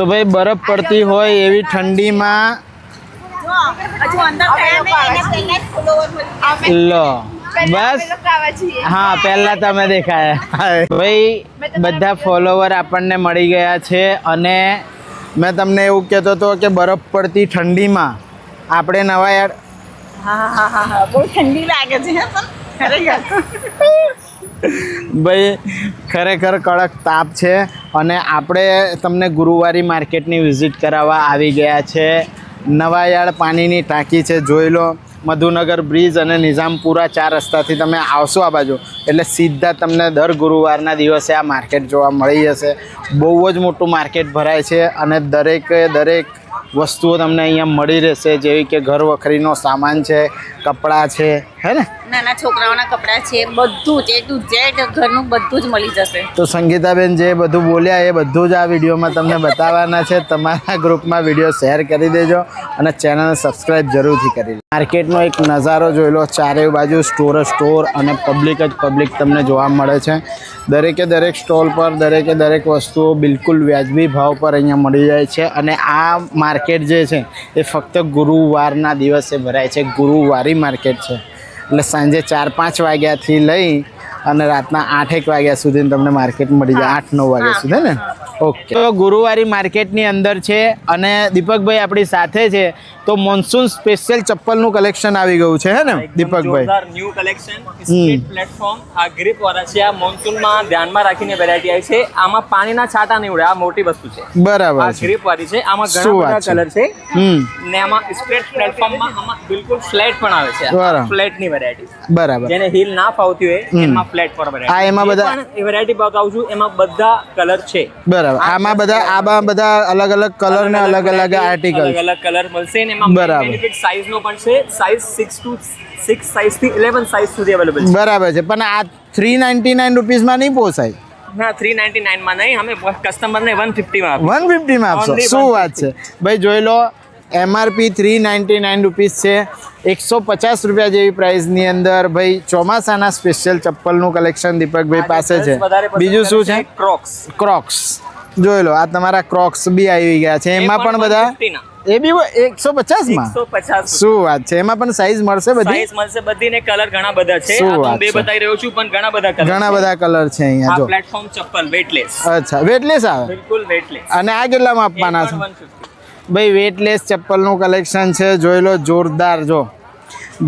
તો ભાઈ બરફ પડતી હોય એવી ઠંડીમાં. લો, બસ. હા, પહેલા તમે દેખાયા. ભાઈ, બધા ફોલોવર આપણને મળી ગયા છે અને મેં તમને એવું કહેતો હતો કે બરફ પડતી ઠંડીમાં આપણે નવા યાર હા હા હા, બહુ ઠંડી લાગે છે. ખરેખર. ભાઈ, ખરેખર કડક તાપ છે અને આપણે તમને ગુરુવારી માર્કેટની વિઝિટ કરાવવા આવી ગયા છે. નવાયાળ પાણીની ટાંકી છે, જોઈ લો. મધુનગર બ્રિજ અને નિઝામપુરા ચાર રસ્તાથી તમે આવશો આ બાજુ. એટલે સીધા તમને દર ગુરુવારના દિવસે આ માર્કેટ જોવા મળી જશે. બહુ જ મોટું માર્કેટ ભરાય છે અને દરેકે દરેક વસ્તુઓ તમને અહીંયા મળી રહેશે. જેવી કે ઘર વખરીનો સામાન છે, કપડાં છે હે ને? નાના છોકરાઓના કપડાં છે બધું જ એ ટુ ઝેડ ઘરનું બધું જ મળી જશે. તો સંગીતાબેન જે બધું બોલ્યા એ બધું જ આ વિડીયોમાં તમને બતાવવાના છે. તમારા ગ્રુપમાં વીડિયો શેર કરી દેજો અને ચેનલ સબસ્ક્રાઇબ જરૂરથી કરી દેજો માર્કેટનો એક નજારો જોઈ લો ચારે બાજુ સ્ટોર સ્ટોર અને પબ્લિક જ પબ્લિક તમને જોવા મળે છે. દરેકે દરેક સ્ટોલ પર દરેકે દરેક વસ્તુઓ બિલકુલ વ્યાજબી ભાવ પર અહીંયા મળી જાય છે અને આ માર્કેટ જે છે એ ફક્ત ગુરુવારના દિવસે ભરાય છે. ગુરુવારી માર્કેટ છે. એટલે સાંજે ચાર પાંચ વાગ્યાથી લઈ અને રાતના આઠેક વાગ્યા સુધી તમને માર્કેટ મળી જાય. આઠ નવ વાગ્યા સુધી ને? ઓકે. તો ગુરુવારી માર્કેટની અંદર છે અને દીપકભાઈ આપણી સાથે છે. તો મોન્સૂન સ્પેશિયલ ચપ્પલનું કલેક્શન આવી ગયું છે હે ને દીપકભાઈ? ન્યુ કલેક્શન સ્ટ્રીટ પ્લેટફોર્મ આ ગ્રીપ વાળા છે આ મોન્સૂનમાં ધ્યાનમાં રાખીને વેરાયટી આવી છે. આમાં પાણીના છાંટા નહીં ઉડે આ મોટી વસ્તુ છે. બરાબર આ ગ્રીપ વાળી છે આમાં ઘણા બધા કલર છે. ને આમાં સ્ટ્રેટ પ્લેટફોર્મમાં આમાં બિલકુલ ફ્લેટ પણ આવે છે. ફ્લેટની વેરાયટી બરાબર. જેને હીલ ના ફાવતી હોય. એમાં ફ્લેટ પર વેરાયટી આ એમાં બધા- વેરાયટી બતાવું છું એમાં બધા કલર છે. બરાબર. આમાં બધા આમાં બધા અલગ અલગ કલર ને અલગ અલગ આર્ટિકલ અલગ અલગ કલર મળશે ને એમાં બરાબર. બેનિફિટ સાઇઝ નો પણ છે. સાઇઝ 6 ટુ 6 સાઇઝથી 11 સાઇઝ સુધી અવેલેબલ છે. બરાબર છે. પણ આ થ્રી નાઇન્ટી નાઇન રૂપીઝમાં નહીં પોસાય? ના 399 માં નહીં. અમે કસ્ટમર ને 150 માં આપીએ. વન ફિફ્ટીમાં આપશો? શું વાત છે? ભાઈ જોઈ લો MRP three ninety nine rupees છે. એકસો પચાસ રૂપિયા જેવી પ્રાઇસની અંદર ભાઈ ચોમાસાના સ્પેશિયલ ચપ્પલનું કલેક્શન દીપકભાઈ પાસે છે. બીજું શું છે? ક્રોક્સ ક્રોક્સ જોઈ લો આ તમારા ક્રોક્સ બી આવી ગયા છે. એમાં પણ બધા એ બી એકસો પચાસમાં 150 શું વાત છે એમાં પણ સાઈઝ મળશે બધી? સાઈઝ મળશે બધી ને કલર ઘણા બધા છે. શું વાત બે બતાવી રહ્યો છું પણ ઘણા બધા કલર ઘણા બધા કલર છે અહીંયા જો. પ્લેટફોર્મ ચપ્પલ વેટલેસ અચ્છા વેટલેસ આવે? બિલકુલ વેટલેસ અને આ કેટલામાં આપવાના છે? ભાઈ વેટલેસ ચપ્પલનું કલેક્શન છે જોઈ લો જોરદાર જો.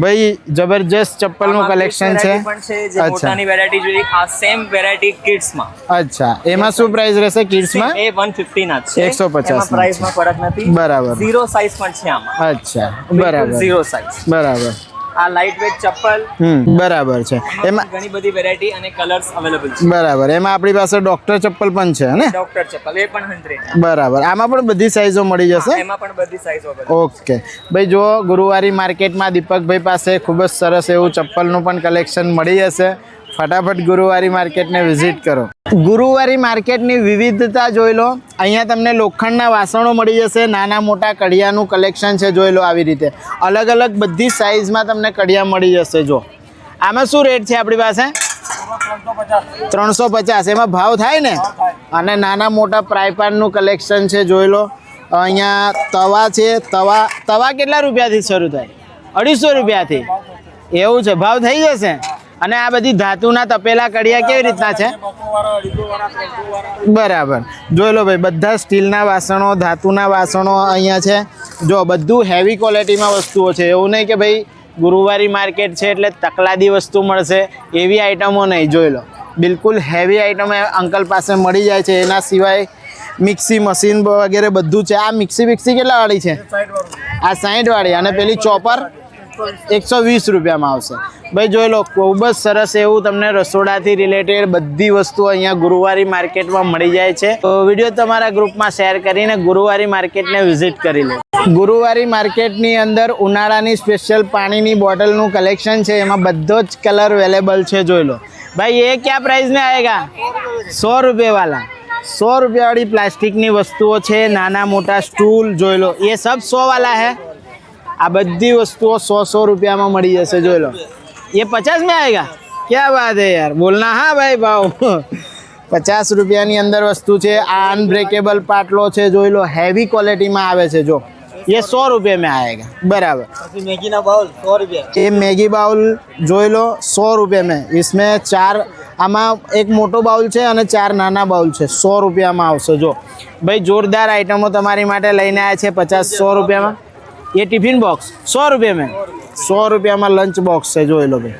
ભાઈ જબરજસ્ત ચપ્પલનું કલેક્શન છે. અચ્છા. મોટાની વેરાયટી જોઈએ. આ સેમ વેરાયટી કિડ્સમાં અચ્છા. એમાં શું પ્રાઇસ રહેશે કિડ્સમાં એ 150 ના છે. 150 એમાં પ્રાઇસમાં ફરક નથી. બરાબર. ઝીરો સાઇઝ પણ છે આમાં. અચ્છા. બરાબર. ઝીરો સાઇઝ બરાબર. આ લાઇટ વેટ ચપ્પલ બરાબર છે. એમાં ઘણી બધી વેરાયટી અને કલર્સ અવેલેબલ છે. બરાબર. એમાં આપણી પાસે ડોક્ટર ચપ્પલ પણ છે ને? ડોક્ટર ચપ્પલ એ પણ 100 બરાબર. આમાં પણ બધી સાઈઝો મળી જશે? એમાં પણ બધી સાઇઝ ઓકે. ભાઈ જો ગુરુવારી માર્કેટમાં દીપકભાઈ પાસે ખૂબ જ સરસ એવું ચપ્પલનું પણ કલેક્શન મળી જશે. ફટાફટ ગુરુવારી માર્કેટને વિઝિટ કરો. ગુરુવારી માર્કેટની વિવિધતા જોઈ લો. અહીંયા તમને લોખંડના વાસણો મળી જશે, નાના મોટા કડિયાનું કલેક્શન છે, જોઈ લો આવી રીતે. અલગ અલગ બધી સાઇઝમાં તમને કડિયા મળી જશે, જો. આમાં શું રેટ છે આપણી પાસે? ત્રણસો પચાસ. એમાં ભાવ થાય ને? અને નાના મોટા પ્રાયપાનનું કલેક્શન છે, જોઈ લો. અહીંયા તવા છે, તવા તવા કેટલા રૂપિયાથી શરૂ થાય? અઢીસો રૂપિયાથી. એવું છે, ભાવ થઈ જશે? અને આ બધી ધાતુના તપેલા કડિયા કેવી રીતના છે? બરાબર જોઈ લો ભાઈ બધા સ્ટીલના વાસણો ધાતુના વાસણો અહીંયા છે. જો બધું હેવી ક્વોલિટીમાં વસ્તુઓ છે. એવું નહીં કે ભાઈ ગુરુવારી માર્કેટ છે એટલે તકલાદી વસ્તુ મળશે. એવી આઈટમો નહીં જોઈ લો. બિલકુલ હેવી આઈટમ અંકલ પાસે મળી જાય છે. એના સિવાય મિક્સી મશીન વગેરે બધું છે. આ મિક્સી મિક્સી કેટલા વાળી છે? આ સાઠ વાળી અને પેલી ચોપર એકસો વીસ રૂપિયામાં આવશે. ભાઈ જોઈ લો, ખૂબ જ સરસ એવું તમને રસોડાથી રિલેટેડ બધી વસ્તુઓ અહીંયા ગુરુવારી માર્કેટમાં મળી જાય છે. તો વીડિયો તમારા ગ્રુપમાં શેર કરીને ગુરુવારી માર્કેટને વિઝિટ કરી લો. ગુરુવારી માર્કેટની અંદર ઉનાળાની સ્પેશિયલ પાણીની બોટલનું કલેક્શન છે. એમાં બધો જ કલર અવેલેબલ છે, જોઈ લો. ભાઈ, એ ક્યાં પ્રાઇઝને આવેગા સો રૂપિયાવાળા સો રૂપિયાવાળી પ્લાસ્ટિકની વસ્તુઓ છે, નાના મોટા સ્ટૂલ, જોઈ લો. એ સબ સોવાલા હે? આ બધી વસ્તુઓ સો સો રૂપિયામાં મળી જશે જોઈ લો ये पचास में आएगा क्या बात है यार बोलना हाँ भाई भाव પચાસ રૂપિયાની અંદર વસ્તુ છે આ અનબ્રેકેબલ પાટલો છે જોઈ લો હેવી ક્વોલિટીમાં આવે છે જો ये सौ रुपये में आएगा बराबर પછી મેગીના બાઉલ સો રૂપિયા ये मैगी बाउल જોઈ લો સો રૂપિયા में इसमें ચાર આમાં એક મોટો બાઉલ છે અને ચાર નાના બાઉલ છે સો રૂપિયામાં આવશે જો ભાઈ જોરદાર આઈટમો તમારી માટે લઈને આવ્યા છે પચાસ સો રૂપિયામાં એ ટિફિન બોક્સ. સો રૂપિયા में સો રૂપિયામાં લંચ બોક્સ છે જોઈ લો ભાઈ.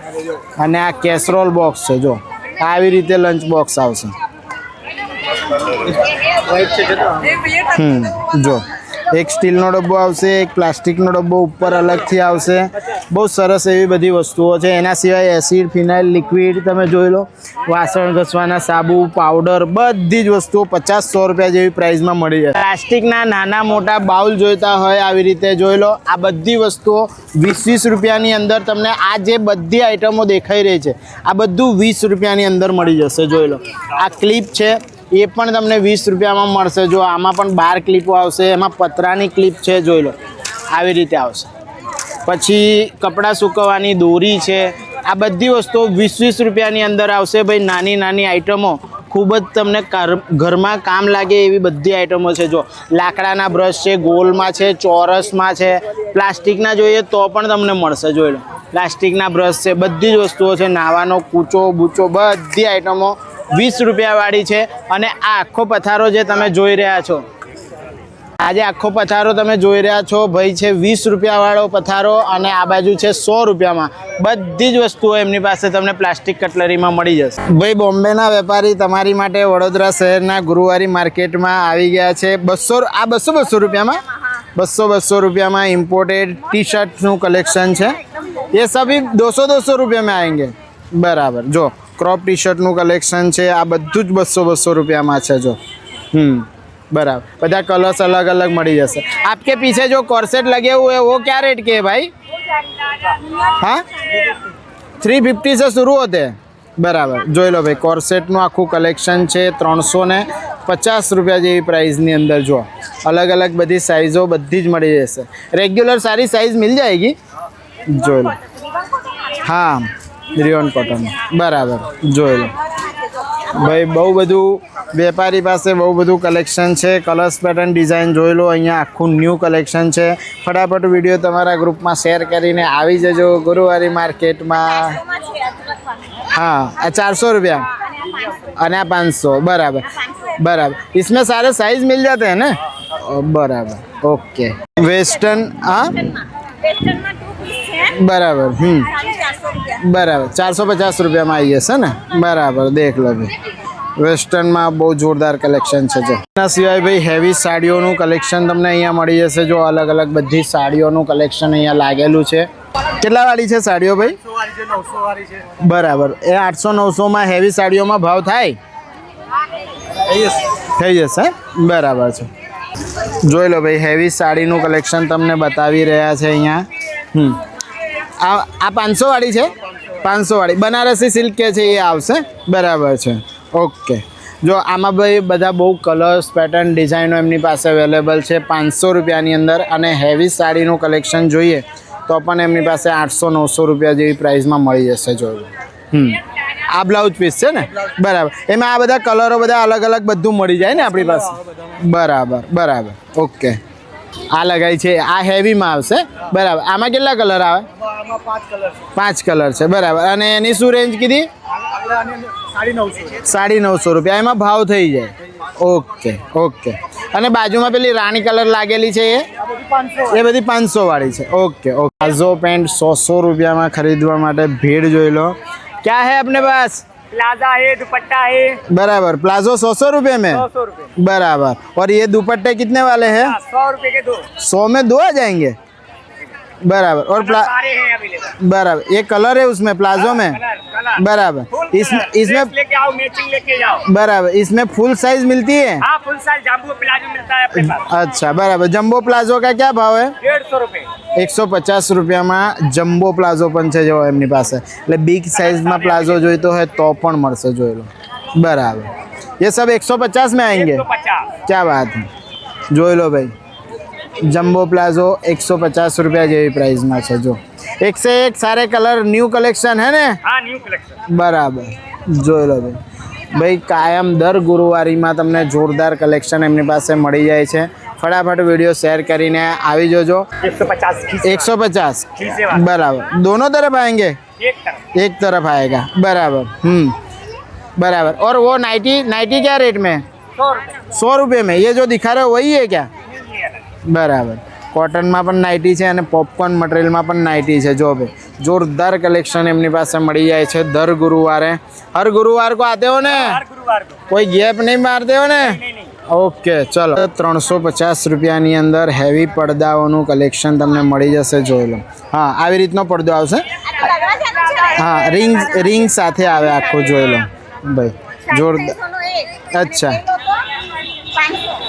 અને આ કેસરોલ બોક્સ છે જો. આવી રીતે લંચ બોક્સ આવશે. હમ જો. એક સ્ટીલનો ડબ્બો આવશે, એક પ્લાસ્ટિકનો ડબ્બો ઉપર અલગથી આવશે. બહુ સરસ એવી બધી વસ્તુઓ છે. એના સિવાય એસિડ ફિનાઇલ લિક્વિડ તમે જોઈ લો. વાસણ ઘસવાના સાબુ પાવડર બધી જ વસ્તુઓ પચાસ સો રૂપિયા જેવી પ્રાઇસમાં મળી જાય. પ્લાસ્ટિકના નાના મોટા બાઉલ જોઈતા હોય આવી રીતે જોઈ લો. આ બધી વસ્તુઓ વીસ વીસ રૂપિયાની અંદર તમને આ જે બધી આઈટમો દેખાઈ રહી છે, આ બધું વીસ રૂપિયાની અંદર મળી જશે જોઈ લો. આ ક્લિપ છે. એ પણ તમને વીસ રૂપિયામાં મળશે. જો આમાં પણ બાર ક્લિપો આવશે, એમાં પતરાની ક્લિપ છે, જોઈ લો. આવી રીતે આવશે. પછી કપડાં સૂકવવાની દોરી છે. આ બધી વસ્તુઓ વીસ વીસ રૂપિયાની અંદર આવશે. ભાઈ, નાની નાની આઈટમો ખૂબ જ તમને ઘરમાં કામ લાગે એવી બધી આઈટમો છે. જો લાકડાના બ્રશ છે, ગોલમાં છે, ચોરસમાં છે, પ્લાસ્ટિકના જોઈએ તો પણ તમને મળશે, જોઈ લો. પ્લાસ્ટિકના બ્રશ છે, બધી જ વસ્તુઓ છે. નાવાનો કૂચો, બૂચો, બધી આઈટમો વીસ રૂપિયાવાળી છે અને આ આખો પથારો જે તમે જોઈ રહ્યા છો આજે આખો પથારો તમે જોઈ રહ્યા છો ભાઈ છે વીસ રૂપિયાવાળો પથારો અને આ બાજુ છે સો રૂપિયામાં. બધી જ વસ્તુઓ એમની પાસે તમને પ્લાસ્ટિક કટલરીમાં મળી જશે. ભાઈ બોમ્બેના વેપારી તમારી માટે વડોદરા શહેરના ગુરુવારી માર્કેટમાં આવી ગયા છે. બસો આ બસો બસો રૂપિયામાં? બસો બસો રૂપિયામાં ઇમ્પોર્ટેડ ટી શર્ટનું કલેક્શન છે. એ સભી દોસો દોસો રૂપિયામાં આવેંગે બરાબર, જો. ક્રોપ ટી શર્ટનું કલેક્શન છે આ બધું જ બસો બસો રૂપિયામાં છે જો હમ बराबर બધા कलर्स अलग अलग मड़ी जैसे आपके पीछे जो कॉर्सेट लगे हुए हैं वो क्या रेट के है भाई हाँ थ्री फिफ्टी से शुरू होते हैं બરાબર જોઈ લો ભાઈ કોર્સેટનું આખું કલેક્શન છે ત્રણસો ને પચાસ રૂપિયા જેવી પ્રાઇસની અંદર જો અલગ અલગ બધી સાઇઝો બધી જ મળી જશે રેગ્યુલર સારી સાઇઝ મિલ જાયગી જોઈ લો હા રિયોન કોટન બરાબર જોઈ લો ભાઈ બહુ બધું વેપારી પાસે બહુ બધું કલેક્શન છે કલર્સ પેટર્ન ડિઝાઇન જોઈ લો અહીંયા આખું ન્યૂ કલેક્શન છે ફટાફટ વિડીયો તમારા ગ્રુપમાં શેર કરીને આવી જજો ગુરુવારી માર્કેટમાં હા આ ચારસો રૂપિયા અને આ પાંચસો બરાબર બરાબર इसमें सारे साइज मिल जाते हैं ना બરાબર ઓકે વેસ્ટર્ન હા વેસ્ટર્નમાં ટુ પીસ છે બરાબર હમ સાડી ચારસો રૂપિયા બરાબર ચારસો પચાસ રૂપિયામાં આવી જશે ને? બરાબર, દેખ લો ભાઈ. વેસ્ટર્નમાં બહુ જોરદાર કલેક્શન છે જો. એના સિવાય ભાઈ હેવી સાડીઓનું કલેક્શન તમને અહીંયા મળી જશે જો, અલગ અલગ બધી સાડીઓનું કલેક્શન અહીંયા લાગેલું છે. કેટલા વાળી છે સાડીઓ ભાઈ? બરાબર, એ આઠસો નવસોમાં હેવી સાડીઓમાં ભાવ થાય? થઈ જશે બરાબર છે. જોઈ લો ભાઈ હેવી સાડીનું કલેક્શન તમને બતાવી રહ્યા છે અહીંયા. હમ. આ આ પાંચસો વાળી છે? પાંચસો વાળી બનારસી સિલ્ક કે છે એ આવશે? બરાબર છે. ઓકે જો આમાં ભાઈ બધા બહુ કલર્સ પેટર્ન ડિઝાઇનો એમની પાસે અવેલેબલ છે પાંચસો રૂપિયાની અંદર અને હેવી સાડીનું કલેક્શન જોઈએ તો પણ એમની પાસે આઠસો, નવસો રૂપિયા જેવી પ્રાઇસમાં મળી જશે જોયું. હમ. આ બ્લાઉઝ પીસ છે ને? બરાબર. એમાં આ બધા કલરો બધા અલગ અલગ બધું મળી જાય ને આપણી પાસે? બરાબર બરાબર. ઓકે આ લગાવી છે. આ હેવીમાં આવશે. બરાબર. આમાં કેટલા કલર આવે? પાંચ કલર છે. બરાબર. અને એની શું રેન્જ કીધી? સાડી નવસો રૂપિયા. એમાં ભાવ થઈ જાય. Okay okay. અને બાજુમાં પેલી રાણી કલર લાગેલી છે એ? એ બધી પાંચસો વાળી છે. Okay okay. પ્લાઝો પેન્ટ સોસો રૂપિયામાં ખરીદવા માટે ભીડ જોઈ લો. ક્યાં હે આપને બસ प्लाजा है दुपट्टा है बराबर प्लाजो सौ सौ रुपये में सौ सौ रुपये बराबर और ये दुपट्टे कितने वाले हैं सौ रुपये के दो सौ में दो आ जाएंगे बराबर और प्ला सारे हैं अवेलेबल बराबर ये कलर है उसमें प्लाजो में कलर कलर बराबर इसमें इसमें लेके आओ मैचिंग लेके जाओ बराबर इसमें फुल साइज मिलती है हाँ फुल साइज जाम्बू प्लाजो मिलता है अपने पास अच्छा बराबर जंबो प्लाजो का क्या भाव है डेढ़ सौ रुपये એકસો પચાસ રૂપિયામાં જમ્બો પ્લાઝો પણ છે જો એમની પાસે એટલે બિગ સાઇઝમાં પ્લાઝો જોઈતો હોય તો પણ મળશે જોઈ લો બરાબર ये सब एक सौ पचास में आएंगे तो पचास क्या बात है જોઈ લો ભાઈ જમ્બો પ્લાઝો એકસો પચાસ રૂપિયા જેવી પ્રાઇસમાં છે જો એક સે એક સારે કલર ન્યૂ કલેક્શન હે ને हाँ न्यू कलेक्शन બરાબર જોઈ લો ભાઈ ભાઈ કાયમ દર ગુરુવારીમાં તમને જોરદાર કલેક્શન એમની પાસે મળી જાય છે ફટાફટ વિડીયો શેર કરીને આવી જજો एक सौ पचास खींच એકસો પચાસ खींचे वाला बराबर दोनों तरफ आएंगे एक तरफ एक तरफ आएगा बराबर हम्म बराबर और वो नाइटी नाइटी क्या रेट में सौ रुपये सौ रुपये में ये जो दिखा रहे हो वही है क्या ये अलग બરાબર. કોટનમાં પણ નાઇટી છે અને પોપકોર્ન મટીરિયલમાં પણ નાઇટી છે. જો ભાઈ જોરદાર કલેક્શન એમની પાસે મળી જાય છે દર ગુરુવારે. હર ગુરુવાર કો આતે હો ને? કોઈ ગેપ નહીં માર દેવો ને? ઓકે ચલો. ત્રણસો પચાસ રૂપિયાની અંદર હેવી પડદાઓનું કલેક્શન તમને મળી જશે જોઈ લો. હા આવી રીતનો પડદો આવશે. હા રિંગ રિંગ સાથે આવે આખો જોઈ લો. ભાઈ જોરદાર અચ્છા.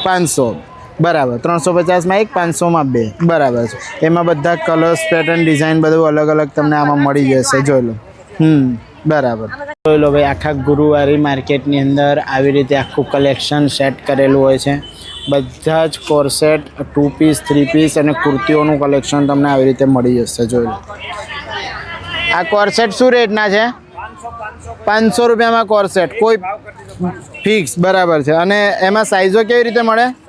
પાંચસો. બરાબર. ત્રણસો પચાસમાં એક, પાંચસોમાં બે. બરાબર છે. એમાં બધા કલર્સ પેટર્ન ડિઝાઇન બધું અલગ અલગ તમને આમાં મળી જશે. જોઈ લો. હમ, બરાબર. જોઈ લો ભાઈ, આખા ગુરુવારી માર્કેટની અંદર આવી રીતે આખું કલેક્શન સેટ કરેલું હોય છે. બધા જ corset two piece three piece અને કુર્તીઓનું કલેક્શન તમને આવી રીતે મળી જશે. જોઈ લો. આ કોરસેટ શું રેટના છે? પાંચસો રૂપિયામાં કોરસેટ કોઈ ફિક્સ બરાબર છે. અને એમાં સાઇઝો કેવી રીતે મળે?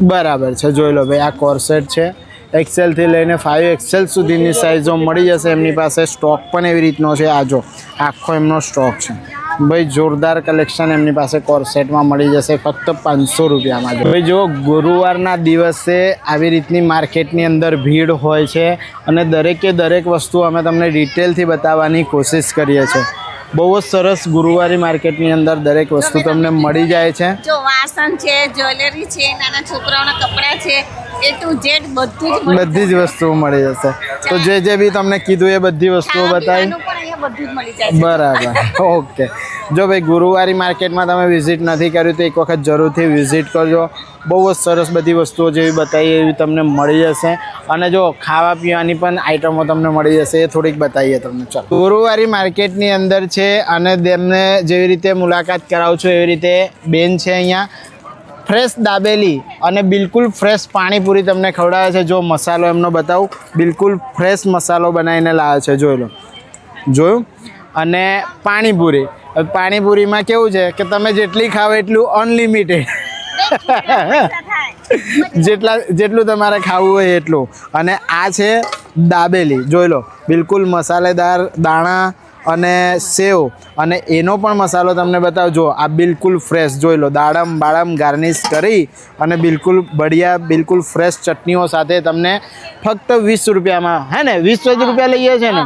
બરાબર છે, જોઈ લો ભાઈ, આ કોર્સેટ છે. એક્સેલથી લઈને ફાઇવ એક્સેલ સુધીની સાઇઝો મળી જશે, એમની પાસે સ્ટોક પણ એવી રીતનો છે, આ જો, આખો એમનો સ્ટોક છે. ભાઈ, જોરદાર કલેક્શન એમની પાસે કોર્સેટમાં મળી જશે, ફક્ત પાંચસો રૂપિયામાં ભાઈ, જો ગુરુવારના દિવસે આવી રીતની માર્કેટની અંદર ભીડ હોય છે, અને દરેકે દરેક વસ્તુ અમે તમને ડિટેલથી બતાવવાની કોશિશ કરીએ છીએ. બહુ જ સરસ ગુરુવારી માર્કેટની અંદર દરેક વસ્તુ તમને મળી જાય છે. જો વાસણ છે જ્વેલરી છે નાના છોકરાઓના કપડાં છે એ ટુ ઝેડ બધું જ બધી જ વસ્તુઓ મળી જશે. તો જે જે બી તમને કીધું એ બધી વસ્તુઓ બતાવી. બરાબર. ઓકે. જો ભાઈ, ગુરુવારી માર્કેટમાં તમે વિઝિટ નથી કર્યું તો એક વખત જરૂરથી વિઝિટ કરજો. બહુ જ સરસ બધી વસ્તુઓ જેવી બતાવી એવી તમને મળી જશે. અને જો ખાવા પીવાની પણ આઈટમો તમને મળી જશે, એ થોડીક બતાવીએ તમને. ચાલો. ગુરુવારી માર્કેટની અંદર છે અને તેમને જેવી રીતે મુલાકાત કરાવું છું, એવી રીતે બેન છે અહીંયા. ફ્રેશ દાબેલી અને બિલકુલ ફ્રેશ પાણીપુરી તમને ખવડાવે છે. જો મસાલો એમનો બતાવું. બિલકુલ ફ્રેશ મસાલો બનાવીને લાવે છે. જોઈ લો. જોયું? અને પાણીપુરી. પાણીપુરીમાં કેવું છે કે તમે જેટલી ખાઓ એટલું અનલિમિટેડ જેટલા, જેટલું તમારે ખાવું હોય એટલું. અને આ છે દાબેલી. જોઈ લો, બિલકુલ મસાલેદાર દાણા અને સેવ. અને એનો પણ મસાલો તમને બતાવજો આ બિલકુલ ફ્રેશ જોઈ લો, દાડમ બાડમ ગાર્નિશ કરી અને બિલકુલ બઢિયા, બિલકુલ ફ્રેશ ચટણીઓ સાથે તમને ફક્ત વીસ રૂપિયામાં, હે ને? વીસ રૂપિયા લઈએ છે ને?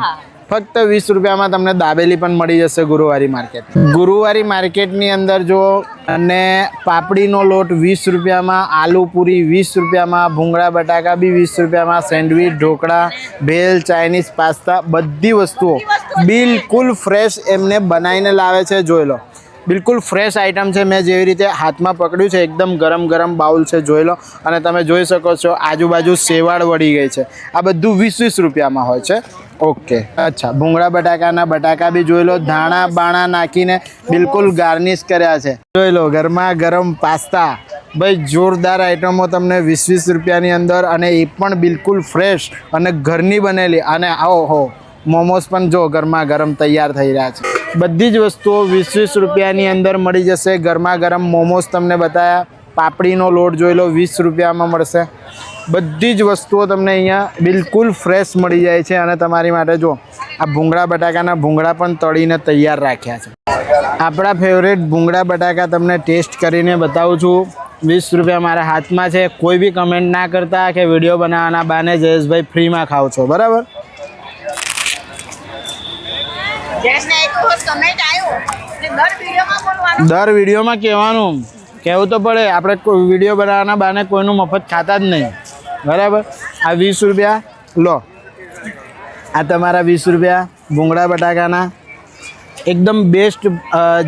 ફક્ત વીસ રૂપિયામાં તમને દાબેલી પણ મળી જશે ગુરુવારી માર્કેટ ગુરુવારી માર્કેટની અંદર જો અને પાપડીનો લોટ વીસ રૂપિયામાં આલુ પૂરી વીસ રૂપિયામાં ભૂંગળા બટાકા બી વીસ રૂપિયામાં sandwich dhokla bhel Chinese pasta બધી વસ્તુઓ બિલકુલ ફ્રેશ એમને બનાવીને લાવે છે જોઈ લો. બિલકુલ ફ્રેશ આઇટમ છે. મેં જેવી રીતે હાથમાં પકડ્યું છે, એકદમ ગરમ ગરમ બાઉલ છે, જોઈ લો. અને તમે જોઈ શકો છો, આજુબાજુ સેવાળ વળી ગઈ છે. આ બધું વીસ વીસ રૂપિયામાં હોય છે. ઓકે. અચ્છા, ભૂંગળા બટાકાના બટાકા બી જોઈ લો. ધાણા બાણા નાખીને બિલકુલ ગાર્નિશ કર્યા છે. જોઈ લો ગરમા ગરમ પાસ્તા. ભાઈ, જોરદાર આઇટમો તમને વીસ વીસ રૂપિયાની અંદર અને એ પણ બિલકુલ ફ્રેશ અને ઘરની બનેલી. અને આવો હો મોમોસ પણ જો ગરમા ગરમ તૈયાર થઈ રહ્યા છે. બધી જ વસ્તુઓ વીસ વીસ રૂપિયાની અંદર મળી જશે. ગરમા ગરમ મોમોસ તમને બતાવ્યા પાપડીનો લોટ જોઈ લો, વીસ રૂપિયામાં મળશે. બધી જ વસ્તુઓ તમને અહીંયા બિલકુલ ફ્રેશ મળી જાય છે અને તમારી માટે જો, આ ભૂંગળા બટાકાના ભૂંગળા પણ તળીને તૈયાર રાખ્યા છે. આપણા ફેવરેટ ભૂંગળા બટાકા તમને ટેસ્ટ કરીને બતાવું છું. વીસ રૂપિયા મારા હાથમાં છે. કોઈ બી કમેન્ટ ના કરતા કે વીડિયો બનાવવાના બાને જયેશભાઈ ફ્રીમાં ખાવ છો. બરાબર? દર વિડીયોમાં કહેવાનું. કહેવું તો પડે, આપણે કોઈ વીડિયો બનાવવાના બાને કોઈનું મફત ખાતા જ નહીં. બરાબર? આ વીસ રૂપિયા, લો. આ તમારા વીસ રૂપિયા, ભૂંગળા બટાકાના. એકદમ બેસ્ટ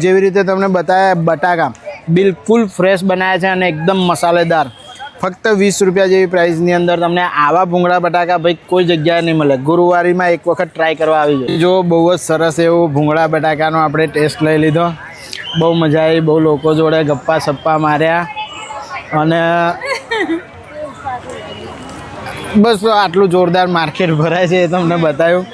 જેવી રીતે તમને બતાવ્યા બટાકા. બિલકુલ ફ્રેશ બનાવ્યા છે અને એકદમ મસાલેદાર. ફક્ત વીસ રૂપિયા જેવી પ્રાઇસની અંદર તમને આવા ભૂંગળા બટાકા ભાઈ કોઈ જગ્યાએ નહીં મળે. ગુરુવારીમાં એક વખત ટ્રાય કરવા આવી જાય જો બહુ જ સરસ એવું ભૂંગળા બટાકાનો આપણે ટેસ્ટ લઈ લીધો. બહુ મજા આવી બહુ લોકો જોડે ગપ્પા સપ્પા માર્યા. અને બસ આટલું જોરદાર માર્કેટ ભરાય છે એ તમને બતાવ્યું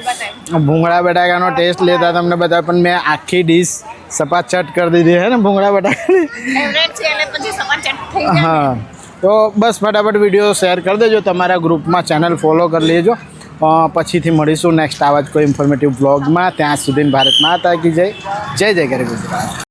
ભૂંગળા બટાકાનો ટેસ્ટ લેતા તમને બતાવ્યું. પણ મેં આખી ડીશ સપાચટ કરી દીધી. હે ને ભૂંગળા બટાકાની? હા. તો બસ ફટાફટ વીડિયો શેર કરી દેજો, તમારા ગ્રુપમાં ચેનલ ફોલો કરી લેજો. પછીથી મળીશું નેક્સ્ટ આવા જ કોઈ ઇન્ફોર્મેટિવ બ્લોગમાં ત્યાં સુધી ભારત માતા કી જય. જય જય ગરી ગુજરાત.